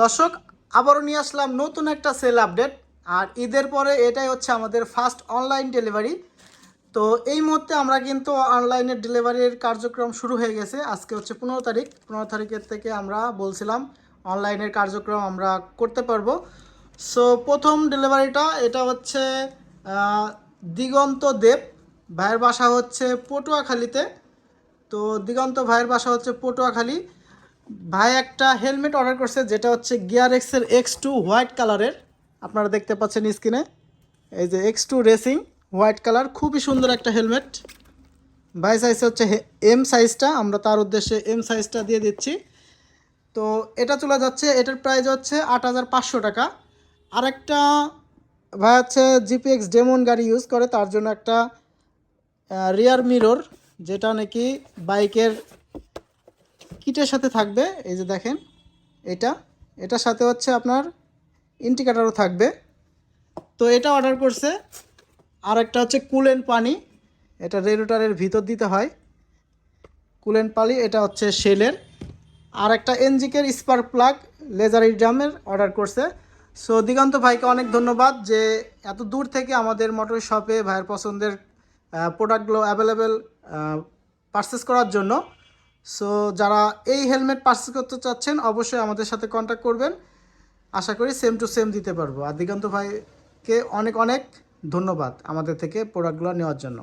দর্শক, আবারও নিয়ে আসলাম নতুন একটা সেল আপডেট। আর ঈদের পরে এটাই হচ্ছে আমাদের ফার্স্ট অনলাইন ডেলিভারি তো এই মুহূর্তে আমরা কিন্তু অনলাইনের ডেলিভারির কার্যক্রম শুরু হয়ে গেছে। আজকে হচ্ছে পনেরো তারিখ। পনেরো তারিখের থেকে আমরা বলছিলাম অনলাইনের কার্যক্রম আমরা করতে পারব। সো প্রথম ডেলিভারিটা এটা হচ্ছে দিগন্ত দেব। ভাইয়ের বাসা হচ্ছে পটুয়াখালীতে। তো দিগন্ত ভাইয়ের বাসা হচ্ছে পটুয়াখালী। ভাই একটা হেলমেট অর্ডার করছে, যেটা হচ্ছে গিয়ার এক্সের এক্স টু হোয়াইট কালারের। আপনারা দেখতে পাচ্ছেন স্ক্রিনে। এই যে X two racing white colour, খুবই সুন্দর একটা হেলমেট। ভাই সাইজ হচ্ছে এম সাইজটা আমরা তার উদ্দেশ্যে এম সাইজটা দিয়ে দিচ্ছি। তো এটা চলে যাচ্ছে, এটার প্রাইস হচ্ছে আট হাজার পাঁচশো টাকা। আরেকটা ভাই হচ্ছে জিপিএক্স ডেমন গাড়ি ইউজ করে, তার জন্য একটা রিয়ার মিরর যেটা নাকি বাইকের কিটের সাথে থাকবে, এই যে দেখেন, এটা। এটার সাথে হচ্ছে আপনার ইন্ডিকেটারও থাকবে। তো এটা অর্ডার করছে আর একটা হচ্ছে কুলেন পানি। এটা রেগুলেটারের ভিতর দিতে হয়। কুলেন পানি এটা হচ্ছে শেলের। আর একটা এনজিকের স্পার্ক প্লাগ লেজার ইডামের অর্ডার করছে। সো, দিগন্ত ভাইকে অনেক ধন্যবাদ যে এত দূর থেকে আমাদের মোটর শপে ভাইয়ের পছন্দের প্রোডাক্টগুলো অ্যাভেলেবেল পারচেস করার জন্য। সো যারা এই হেলমেট পারচেস করতে চাচ্ছেন, অবশ্যই আমাদের সাথে কন্ট্যাক্ট করবেন। আশা করি সেম টু সেম দিতে পারব। আর দিগন্ত ভাইকে অনেক অনেক ধন্যবাদ আমাদের থেকে প্রোডাক্টগুলো নেওয়ার জন্য।